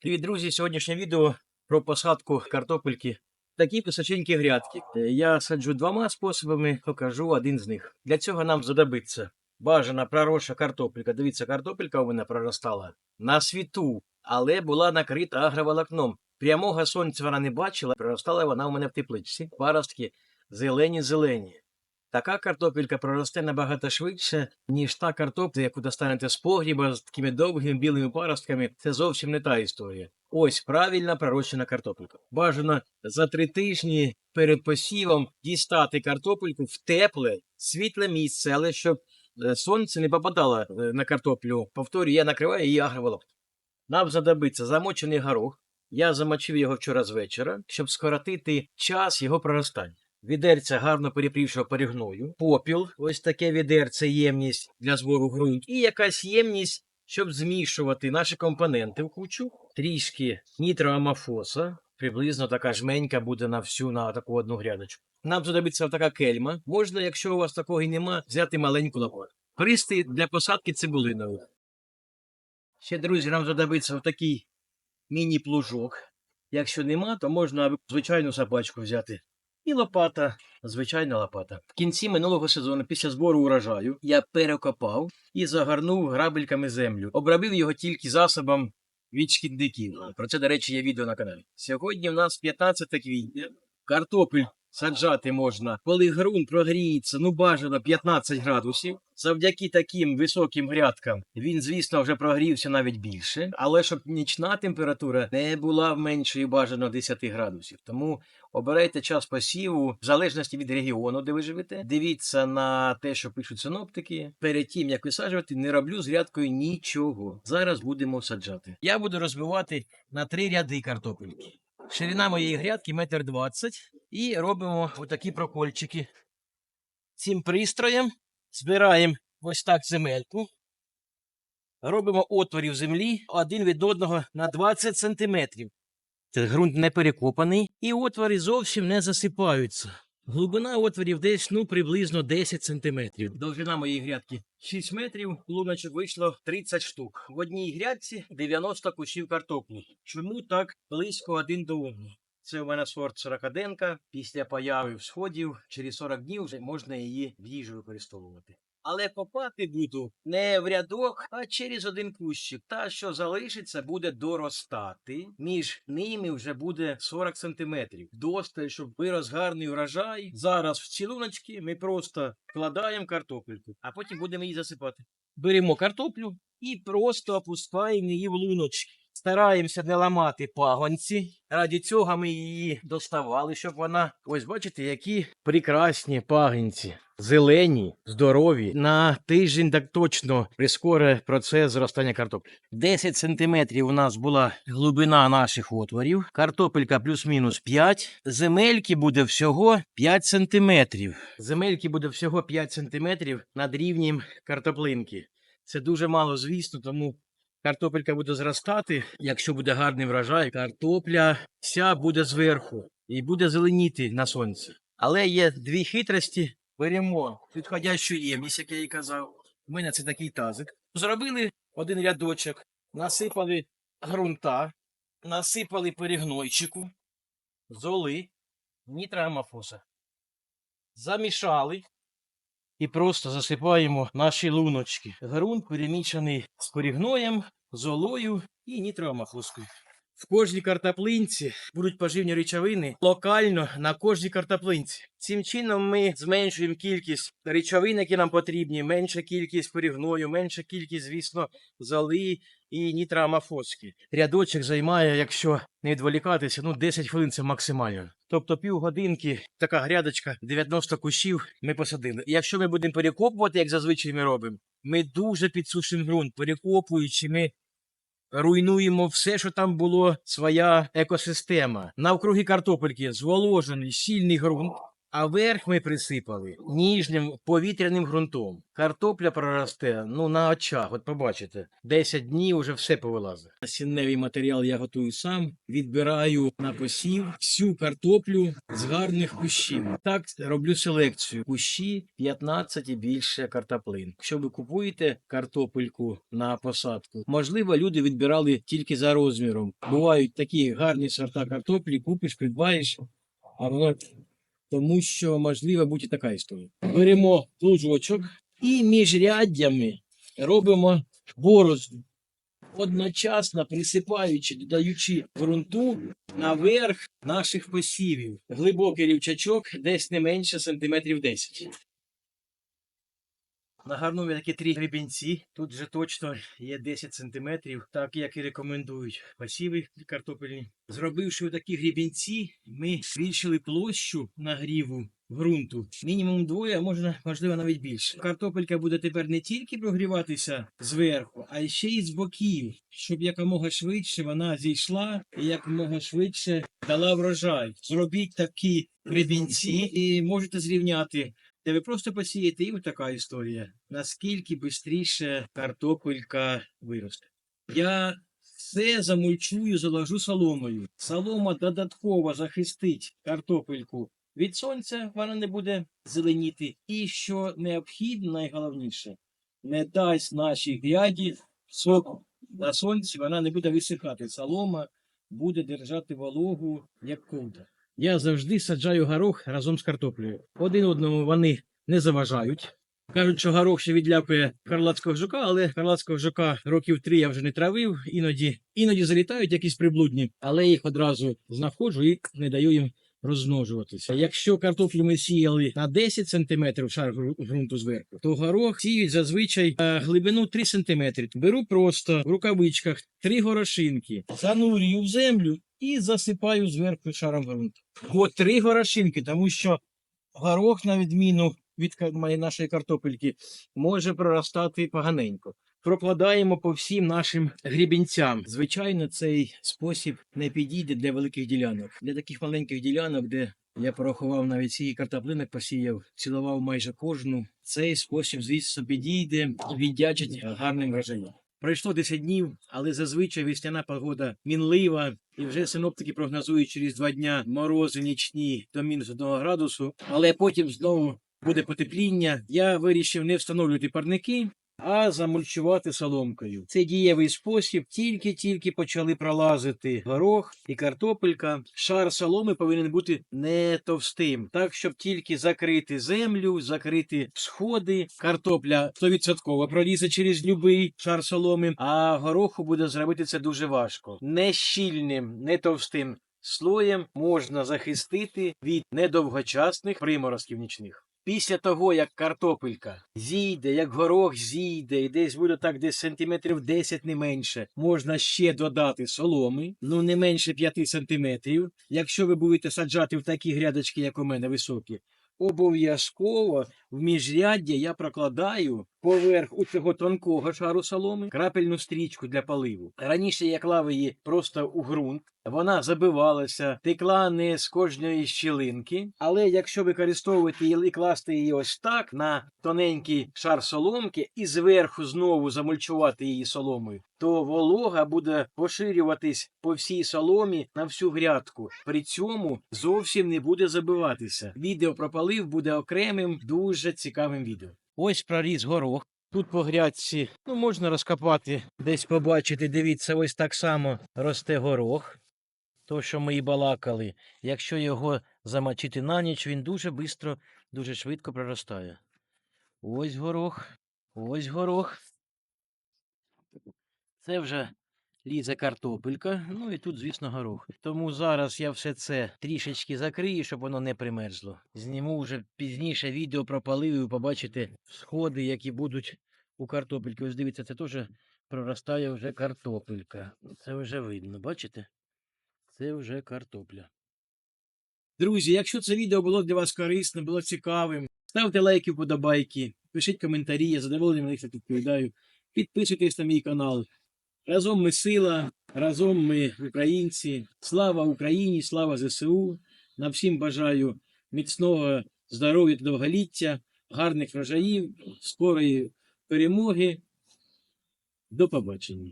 Привіт, друзі! Сьогоднішнє відео про посадку картопельки. Такі височенькі грядки. Е, Я саджу двома способами, покажу один з них. Для цього нам знадобиться бажана проросша картопелька. Дивіться, картопелька у мене проростала на світу, але була накрита агроволокном. Прямого сонця вона не бачила, проростала вона у мене в тепличці. Паростки зелені-зелені. Така картопелька проросте набагато швидше, ніж та картопля, яку достанете з погріба з такими довгими білими паростками. Це зовсім не та історія. Ось правильно пророщена картопелька. Бажано за три тижні перед посівом дістати картопельку в тепле, світле місце, але щоб е, сонце не попадало е, на картоплю. Повторюю, я накриваю її агроволокном. Нам знадобиться замочений горох. Я замочив його вчора з вечора, щоб скоротити час його проростання. Відерця гарно перепрівшого перегною, попіл, ось таке відерце ємність для збору ґрунту, і якась ємність, щоб змішувати наші компоненти в кучу, трішки нітроамофоса, приблизно така жменька буде на всю на таку одну грядочку. Нам знадобиться така кельма. Можна, якщо у вас такого і нема, взяти маленьку лопату. Присти для посадки цибулинових. Ще, друзі, нам знадобиться такий міні-плужок. Якщо нема, то можна звичайну собачку взяти. І лопата, звичайна лопата. В кінці минулого сезону, після збору урожаю, я перекопав і загорнув грабельками землю. Обробив його тільки засобом від шкідників. Про це, до речі, є відео на каналі. Сьогодні в нас 15 квітня. Картопель саджати можна, коли ґрунт прогріється, ну бажано 15 градусів. Завдяки таким високим грядкам він, звісно, вже прогрівся навіть більше, але щоб нічна температура не була меншою бажано 10 градусів. Тому обирайте час посіву в залежності від регіону, де ви живете. Дивіться на те, що пишуть синоптики. Перед тим як висаджувати, не роблю з грядкою нічого. Зараз будемо саджати. Я буду розбивати на три ряди картопельки. Ширина моєї грядки метр двадцять. І робимо отакі прокольчики. Цим пристроєм збираємо ось так земельку. Робимо отворів землі один від одного на 20 сантиметрів. Ґрунт не перекопаний, і отвори зовсім не засипаються. Глибина отворів десь ну приблизно 10 сантиметрів. Довжина моєї грядки 6 метрів, луночок вийшло 30 штук. В одній грядці 90 кущів картоплі. Чому так близько один до одного? Це у мене сорт сорокаденка. Після появи всходів через 40 днів вже можна її в їжу використовувати. Але копати буду не в рядок, а через один кущик. Та, що залишиться, буде доростати. Між ними вже буде 40 сантиметрів. Досталь, щоб вирос гарний урожай. Зараз в цілуночки ми просто кладаємо картопельку, а потім будемо її засипати. Беремо картоплю і просто опускаємо її в луночки. Стараємося не ламати пагонці. Раді цього ми її доставали, щоб вона. Ось бачите, які прекрасні пагінці. Зелені, здорові. На тиждень так точно прискоре процес зростання картоплі. 10 сантиметрів у нас була глибина наших отворів. Картопелька плюс-мінус 5. Земельки буде всього 5 сантиметрів. Земельки буде всього 5 сантиметрів над рівнем картоплинки. Це дуже мало, звісно, тому Картопелька буде зростати, якщо буде гарний врожай, картопля вся буде зверху і буде зеленіти на сонці. Але є дві хитрості. Беремо підходящу ємність, як я і казав. У мене це такий тазик. Зробили один рядочок, насипали ґрунта, насипали перегнойчику, золи, нітроамофоса. Замішали і просто засипаємо наші луночки. Грунт перемішаний з перегноєм, золою і нітроамофоскою. В кожній картоплинці будуть поживні речовини локально на кожній картоплинці. Цим чином ми зменшуємо кількість речовин, які нам потрібні, менша кількість перегною, менша кількість, звісно, золи і нітроамофоски. Рядочок займає, якщо не відволікатися, ну 10 хвилин це максимально. Тобто півгодинки, така грядочка, 90 кущів ми посадили. І якщо ми будемо перекопувати, як зазвичай ми робимо, ми дуже підсушимо ґрунт, перекопуючи, ми руйнуємо все, що там було, своя екосистема. Навкруги картопельки зволожений, сильний ґрунт. А верх ми присипали ніжнім повітряним ґрунтом. Картопля проросте ну на очах, от побачите. 10 днів уже все повилазить. Насінневий матеріал я готую сам. Відбираю на посів всю картоплю з гарних кущів. Так роблю селекцію. Кущі 15 і більше картоплин. Якщо ви купуєте картопельку на посадку, можливо, люди відбирали тільки за розміром. Бувають такі гарні сорта картоплі, купиш, придбаєш, а воно тому що можлива бути така історія. Беремо плужочок і між ряддями робимо борозду, одночасно присипаючи, додаючи ґрунту наверх наших посівів. Глибокий рівчачок десь не менше сантиметрів 10. Нагарнув я такі три гребінці. Тут вже точно є 10 сантиметрів, так як і рекомендують посіви картопельні. Зробивши такі гребінці, ми збільшили площу нагріву ґрунту. Мінімум двоє, а можна, можливо, навіть більше. Картопелька буде тепер не тільки прогріватися зверху, а ще й з боків, щоб якомога швидше вона зійшла і якомога швидше дала врожай. Зробіть такі гребінці і можете зрівняти де ви просто посієте, і така історія. Наскільки швидше картопелька виросте. Я все замульчую, заложу соломою. Солома додатково захистить картопельку від сонця, вона не буде зеленіти. І що необхідно, найголовніше, не дасть нашій гряді сок на сонці, вона не буде висихати. Солома буде держати вологу, як ковдра. Я завжди саджаю горох разом з картоплею. Один одному вони не заважають. Кажуть, що горох ще відлякує карлацького жука, але карлацького жука років три я вже не травив. Іноді іноді залітають якісь приблудні, але їх одразу знаходжу і не даю їм розмножуватися. Якщо картоплю ми сіяли на 10 см шар ґрунту зверху, то горох сіють зазвичай е, глибину 3 см. Беру просто в рукавичках три горошинки, занурюю в землю і засипаю зверху шаром ґрунту. От три горошинки, тому що горох, на відміну від нашої картопельки, може проростати поганенько. Прокладаємо по всім нашим грібінцям. Звичайно, цей спосіб не підійде для великих ділянок. Для таких маленьких ділянок, де я порахував навіть ці картоплинок, посіяв, цілував майже кожну. Цей спосіб, звісно, підійде віддячить гарним врожаєм. Пройшло 10 днів, але зазвичай весняна погода мінлива, і вже синоптики прогнозують через два дня морози нічні до мінус 1 градусу, але потім знову буде потепління. Я вирішив не встановлювати парники, а замульчувати соломкою. Це дієвий спосіб. Тільки-тільки почали пролазити горох і картопелька. Шар соломи повинен бути не товстим, так щоб тільки закрити землю, закрити сходи. Картопля 100% пролізе через любий шар соломи, а гороху буде зробити це дуже важко. Не щільним, не товстим слоєм можна захистити від недовгочасних приморозків нічних. Після того, як картопелька зійде, як горох зійде, і десь буде так десь сантиметрів 10 не менше, можна ще додати соломи, ну не менше 5 сантиметрів. Якщо ви будете саджати в такі грядочки, як у мене, високі, обов'язково в міжряддя я прокладаю поверх у цього тонкого шару соломи крапельну стрічку для поливу. Раніше я клав її просто у ґрунт, вона забивалася, текла не з кожної щілинки. Але якщо використовувати її і класти її ось так на тоненький шар соломки і зверху знову замульчувати її соломою, то волога буде поширюватись по всій соломі на всю грядку. При цьому зовсім не буде забиватися. Відео про полив буде окремим, дуже цікавим відео. Ось проріс горох. Тут по грядці ну, можна розкопати, десь побачити. Дивіться, ось так само росте горох. То, що ми і балакали. Якщо його замочити на ніч, він дуже швидко, дуже швидко проростає. Ось горох, ось горох. Це вже лізе картопелька, ну і тут, звісно, горох. Тому зараз я все це трішечки закрию, щоб воно не примерзло. Зніму вже пізніше відео про ви побачите сходи, які будуть у картопельки. Ось дивіться, це теж проростає вже картопелька. Це вже видно, бачите? Це вже картопля. Друзі, якщо це відео було для вас корисним, було цікавим, ставте лайки, вподобайки, пишіть коментарі, я з задоволенням на них відповідаю. Підписуйтесь на мій канал. Разом ми сила, разом ми українці. Слава Україні, слава ЗСУ. Нам всім бажаю міцного здоров'я та довголіття, гарних врожаїв, скорої перемоги. До побачення.